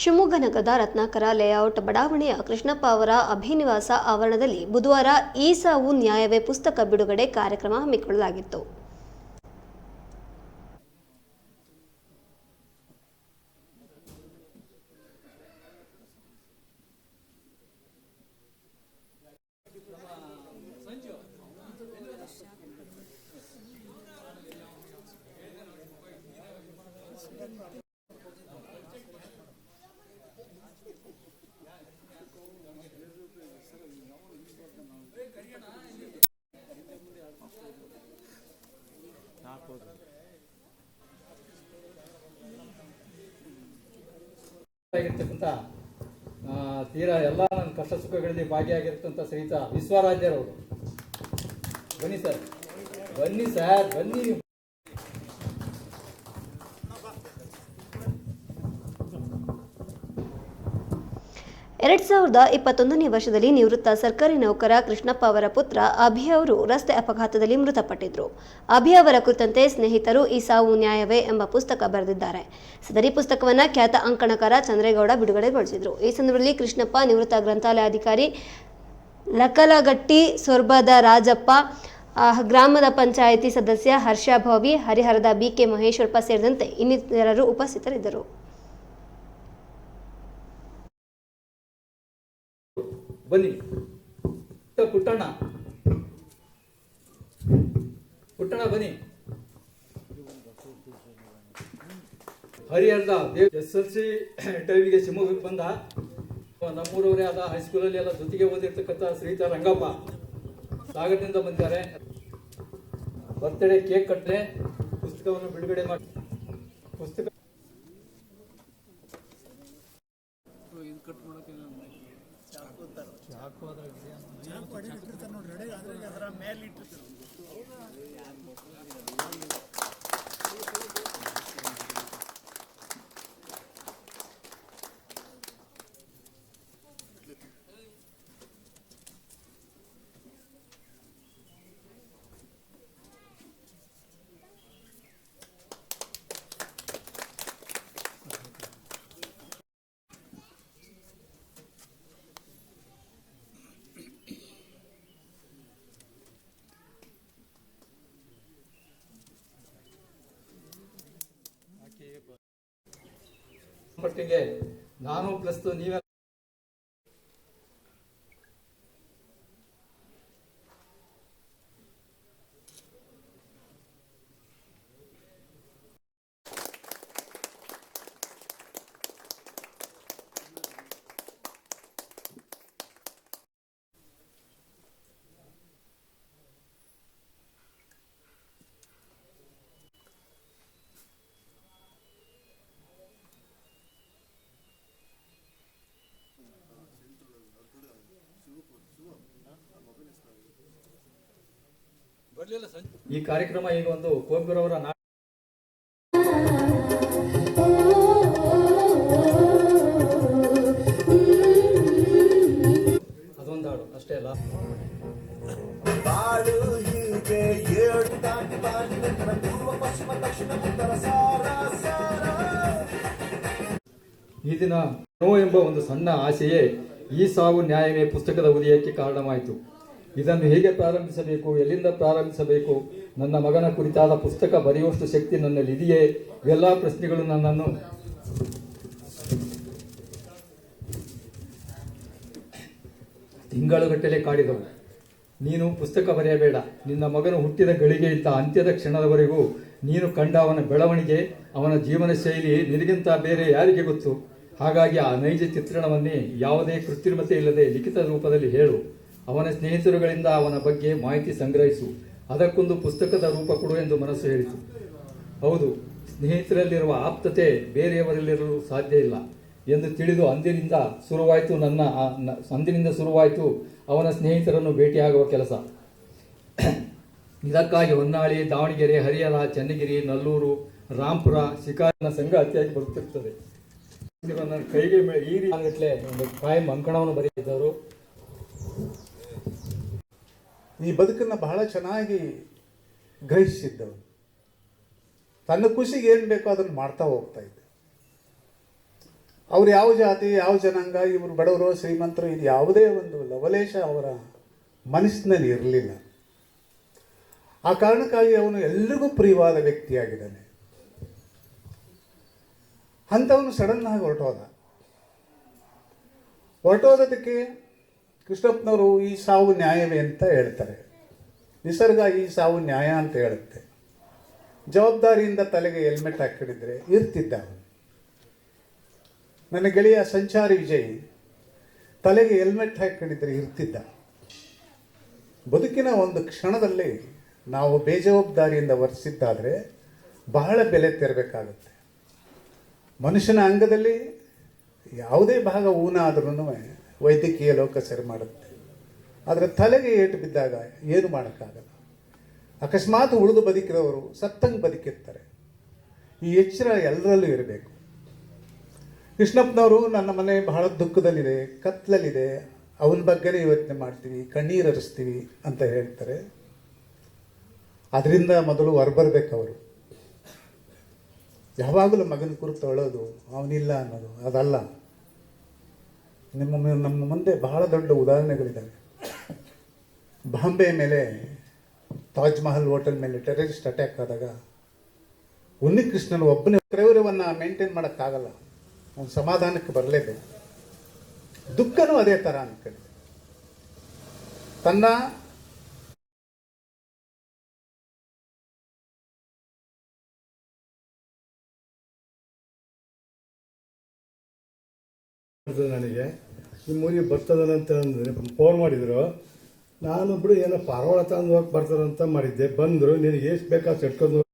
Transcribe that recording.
ಶಿವಮೊಗ್ಗ ನಗರದ ರತ್ನಾಕರ ಲೇಔಟ್ ಬಡಾವಣೆಯ ಕೃಷ್ಣಪ್ಪ ಅವರ ಅಭಿನಿವಾಸ ಆವರಣದಲ್ಲಿ ಬುಧವಾರ ಈ ಸಾವು ನ್ಯಾಯವೇ ಪುಸ್ತಕ ಬಿಡುಗಡೆ ಕಾರ್ಯಕ್ರಮ ಹಮ್ಮಿಕೊಳ್ಳಲಾಗಿತ್ತು. ಆ, ತೀರಾ ಎಲ್ಲ ನನ್ನ ಕಷ್ಟ ಸುಖಗಳಲ್ಲಿ ಭಾಗಿಯಾಗಿರ್ತಕ್ಕಂಥ ಸಹಿತ ವಿಶ್ವರಾಜ್ಯರವರು. ಬನ್ನಿ ಸರ್. ಬನ್ನಿ ಸರ್ ಬನ್ನಿ. ಎರಡ್ ಸಾವಿರದ ಇಪ್ಪತ್ತೊಂದನೇ ವರ್ಷದಲ್ಲಿ ನಿವೃತ್ತ ಸರ್ಕಾರಿ ನೌಕರ ಕೃಷ್ಣಪ್ಪ ಅವರ ಪುತ್ರ ಅಭಿ ಅವರು ರಸ್ತೆ ಅಪಘಾತದಲ್ಲಿ ಮೃತಪಟ್ಟಿದ್ರು. ಅಭಿ ಅವರ ಕುರಿತಂತೆ ಸ್ನೇಹಿತರು ಈ ಸಾವು ನ್ಯಾಯವೇ ಎಂಬ ಪುಸ್ತಕ ಬರೆದಿದ್ದಾರೆ. ಸದರಿ ಪುಸ್ತಕವನ್ನು ಖ್ಯಾತ ಅಂಕಣಕಾರ ಚಂದ್ರೇಗೌಡ ಬಿಡುಗಡೆಗೊಳಿಸಿದ್ರು. ಈ ಸಂದರ್ಭದಲ್ಲಿ ಕೃಷ್ಣಪ್ಪ ನಿವೃತ್ತ ಗ್ರಂಥಾಲಯಾಧಿಕಾರಿ ಲಕಲಗಟ್ಟಿ ಸೊರ್ಬದ ರಾಜಪ್ಪ ಗ್ರಾಮದ ಪಂಚಾಯಿತಿ ಸದಸ್ಯ ಹರ್ಷ ಹರಿಹರದ ಬಿಕೆ ಮಹೇಶ್ವರಪ್ಪ ಸೇರಿದಂತೆ ಇನ್ನಿತರರು ಉಪಸ್ಥಿತರಿದ್ದರು. ಬನ್ನಿ. ಪುಟ್ಟ- ಪುಟ್ಟಣ್ಣ. ಪುಟ್ಟಣ್ಣ ಬನ್ನಿ. ಹರಿಹರದ ಎಸ್ ಎಲ್ ಸಿ ಟೈಮಿಗೆ ಶಿವಮೊಗ್ಗಕ್ಕೆ ಬಂದ. ನಮ್ಮೂರವರೇ ಆದ ಹೈಸ್ಕೂಲಲ್ಲಿ ಎಲ್ಲ ಜೊತೆಗೆ ಓದಿರ್ತಕ್ಕಂಥ ಶ್ರೀತ ರಂಗಪ್ಪ. ಸಾಗರದಿಂದ ಬಂದಿದ್ದಾರೆ. ಬರ್ತ್ಡೇ ಕೇಕ್ ಕಟ್ಟರೆ ಪುಸ್ತಕವನ್ನು ಬಿಡುಗಡೆ ಮಾಡಿ ಪುಸ್ತಕ ಚಾಕು ಅಂತಾರೆ ಚಾಕು ಚಾಕು ಅಡಿ ಅದ್ರ ಮೇಲೆ ಇಟ್ಟಿರ್ತಾರ. ಪಟ್ಟಿಗೆ ನಾನು ಪ್ಲಸ್ ನೀವೇ ಈ ಕಾರ್ಯಕ್ರಮ ಈಗ ಒಂದು ಕೋಂಬಿರವರ ನಾ ಅದೊಂದು ಹಾಡು ಅಷ್ಟೇ ಅಲ್ಲ. ಬಾಳು ಹೀಗೆ ಏಳು ದಾಟಿ ಬಾಳಿ ನಂತರ ಪೂರ್ವ ಪಶ್ಚಿಮ ದಕ್ಷಿಣ ಉತ್ತರ ಸಾರ ಸಾರ. ಈ ದಿನ ನೋ ಎಂಬ ಒಂದು ಸಣ್ಣ ಆಸೆಯೇ ಈ ಸಾವು ನ್ಯಾಯವೇ ಪುಸ್ತಕದ ಉದಯಕ್ಕೆ ಕಾರಣವಾಯಿತು. ಇದನ್ನು ಹೇಗೆ ಪ್ರಾರಂಭಿಸಬೇಕು, ಎಲ್ಲಿಂದ ಪ್ರಾರಂಭಿಸಬೇಕು? ನನ್ನ ಮಗನ ಕುರಿತಾದ ಪುಸ್ತಕ ಬರೆಯುವಷ್ಟು ಶಕ್ತಿ ನನ್ನಲ್ಲಿ ಇದೆಯೇ? ಎಲ್ಲ ಪ್ರಶ್ನೆಗಳು ನನ್ನನ್ನು ತಿಂಗಳುಗಟ್ಟಲೆ ಕಾಡಿದವು. ನೀನು ಪುಸ್ತಕ ಬರೆಯಬೇಡ. ನಿನ್ನ ಮಗನು ಹುಟ್ಟಿದ ಗಳಿಗೆಯಿಂದ ಅಂತ್ಯದ ಕ್ಷಣದವರೆಗೂ ನೀನು ಕಂಡ ಅವನ ಬೆಳವಣಿಗೆ, ಅವನ ಜೀವನ ಶೈಲಿ ನಿನಗಿಂತ ಬೇರೆ ಯಾರಿಗೆ ಗೊತ್ತು? ಹಾಗಾಗಿ ಆ ನೈಜ ಚಿತ್ರಣವನ್ನೇ ಯಾವುದೇ ಕೃತ್ರಿಮತೆ ಇಲ್ಲದೆ ಲಿಖಿತ ರೂಪದಲ್ಲಿ ಹೇಳು. ಅವನ ಸ್ನೇಹಿತರುಗಳಿಂದ ಅವನ ಬಗ್ಗೆ ಮಾಹಿತಿ ಸಂಗ್ರಹಿಸು. ಅದಕ್ಕೊಂದು ಪುಸ್ತಕದ ರೂಪ ಕೊಡು ಎಂದು ಮನಸ್ಸು ಹೇಳಿತು. ಹೌದು, ಸ್ನೇಹಿತರಲ್ಲಿರುವ ಆಪ್ತತೆ ಬೇರೆಯವರಲ್ಲಿರಲು ಸಾಧ್ಯ ಇಲ್ಲ ಎಂದು ತಿಳಿದು ಅಂದಿನಿಂದ ಶುರುವಾಯಿತು ನನ್ನ ಅಂದಿನಿಂದ ಶುರುವಾಯಿತು ಅವನ ಸ್ನೇಹಿತರನ್ನು ಭೇಟಿಯಾಗುವ ಕೆಲಸ. ಇದಕ್ಕಾಗಿ ಹೊನ್ನಾಳಿ, ದಾವಣಗೆರೆ ಹರಿಹರ ಚನ್ನಗಿರಿ, ನಲ್ಲೂರು, ರಾಂಪುರ, ಶಿಕಾರಿನ ಸಂಘ ಅತಿಯಾಗಿ ಬರುತ್ತಿರುತ್ತದೆ. ನನ್ನ ಕೈಗೆ ಈ ರೀತಿ ಕಾಯಂ ಅಂಕಣವನ್ನು ಬರೆದಿದ್ದರು. ಈ ಬದುಕನ್ನು ಬಹಳ ಚೆನ್ನಾಗಿ ಗ್ರಹಿಸಿದ್ದವನು. ತನ್ನ ಖುಷಿಗೆ ಏನು ಬೇಕೋ ಅದನ್ನು ಮಾಡ್ತಾ ಹೋಗ್ತಾ ಇದ್ದ. ಅವ್ರು ಯಾವ ಜಾತಿ, ಯಾವ ಜನಾಂಗ, ಇವರು ಬಡವರು, ಶ್ರೀಮಂತರು, ಇದು ಯಾವುದೇ ಒಂದು ಲವಲೇಶ ಅವರ ಮನಸ್ಸಿನಲ್ಲಿ ಇರಲಿಲ್ಲ. ಆ ಕಾರಣಕ್ಕಾಗಿ ಅವನು ಎಲ್ರಿಗೂ ಪ್ರಿಯವಾದ ವ್ಯಕ್ತಿಯಾಗಿದ್ದಾನೆ. ಅಂಥವನು ಸಡನ್ನಾಗಿ ಹೊರಟೋದ. ಹೊರಟೋದಕ್ಕೆ ಕೃಷ್ಣಪ್ಪನವರು ಈ ಸಾವು ನ್ಯಾಯವೇ ಅಂತ ಹೇಳ್ತಾರೆ. ನಿಸರ್ಗ ಈ ಸಾವು ನ್ಯಾಯ ಅಂತ ಹೇಳುತ್ತೆ. ಜವಾಬ್ದಾರಿಯಿಂದ ತಲೆಗೆ ಹೆಲ್ಮೆಟ್ ಹಾಕಿಡಿದ್ರೆ ಇರ್ತಿದ್ದ ಅವನು. ನನ್ನ ಗೆಳೆಯ ಸಂಚಾರಿ ವಿಜಯ್ ತಲೆಗೆ ಹೆಲ್ಮೆಟ್ ಹಾಕಿಡಿದ್ರೆ ಇರ್ತಿದ್ದ. ಬದುಕಿನ ಒಂದು ಕ್ಷಣದಲ್ಲಿ ನಾವು ಬೇಜವಾಬ್ದಾರಿಯಿಂದ ವರ್ತಿಸಿದ್ದಾದರೆ ಬಹಳ ಬೆಲೆ ತೆರಬೇಕಾಗುತ್ತೆ. ಮನುಷ್ಯನ ಅಂಗದಲ್ಲಿ ಯಾವುದೇ ಭಾಗ ಊನ ಆದ್ರೂ ವೈದ್ಯಕೀಯ ಲೋಕ ಸರಿ ಮಾಡುತ್ತೆ. ಆದರೆ ತಲೆಗೆ ಏಟು ಬಿದ್ದಾಗ ಏನು ಮಾಡೋಕ್ಕಾಗಲ್ಲ. ಅಕಸ್ಮಾತ್ ಉಳಿದು ಬದುಕಿದವರು ಸತ್ತಂಗೆ ಬದುಕಿರ್ತಾರೆ. ಈ ಎಚ್ಚರ ಎಲ್ಲರಲ್ಲೂ ಇರಬೇಕು. ಕೃಷ್ಣಪ್ಪನವರು ನನ್ನ ಮನೆ ಬಹಳ ದುಃಖದಲ್ಲಿದೆ, ಕತ್ಲಲ್ಲಿದೆ. ಅವನ ಬಗ್ಗೆನೇ ಯೋಚನೆ ಮಾಡ್ತೀವಿ, ಕಣ್ಣೀರು ಹರಿಸ್ತೀವಿ ಅಂತ ಹೇಳ್ತಾರೆ. ಅದರಿಂದ ಮೊದಲು ಹೊರಬರ್ಬೇಕು ಅವರು. ಯಾವಾಗಲೂ ಮಗನ ಕುರಿತು ಅಳೋದು, ಅವನಿಲ್ಲ ಅನ್ನೋದು, ಅದಲ್ಲ. ನಿಮ್ಮ ನಮ್ಮ ಮುಂದೆ ಬಹಳ ದೊಡ್ಡ ಉದಾಹರಣೆಗಳಿದ್ದಾವೆ. ಬಾಂಬೆ ಮೇಲೆ ತಾಜ್ ಮಹಲ್ ಹೋಟೆಲ್ ಮೇಲೆ ಟೆರರಿಸ್ಟ್ ಅಟ್ಯಾಕ್ ಆದಾಗ ಉನ್ನಿಕೃಷ್ಣನ್ ಒಬ್ಬನೇ ಕ್ರೌರ್ಯವನ್ನು ಮೇಂಟೈನ್ ಮಾಡೋಕ್ಕಾಗಲ್ಲ. ಒಂದು ಸಮಾಧಾನಕ್ಕೆ ಬರಲೇಬೇಕು. ದುಃಖನೂ ಅದೇ ಥರ ಅನ್ಕೊಳ್ಳಿ ತನ್ನ ನನಗೆ ನಿಮ್ಮ ಊರಿಗೆ ಬರ್ತದನಂತ ಅಂದರೆ ಫೋನ್ ಮಾಡಿದರು. ನಾನು ಬಿಡು ಏನೋ ಪಾರ್ವಾಳ ತಂದು ಹೋಗಿ ಬರ್ತಾರಂತ ಮಾಡಿದ್ದೆ. ಬಂದರು, ನಿನಗೆ ಎಷ್ಟು ಬೇಕಾ ಇಟ್ಕೊಂಡು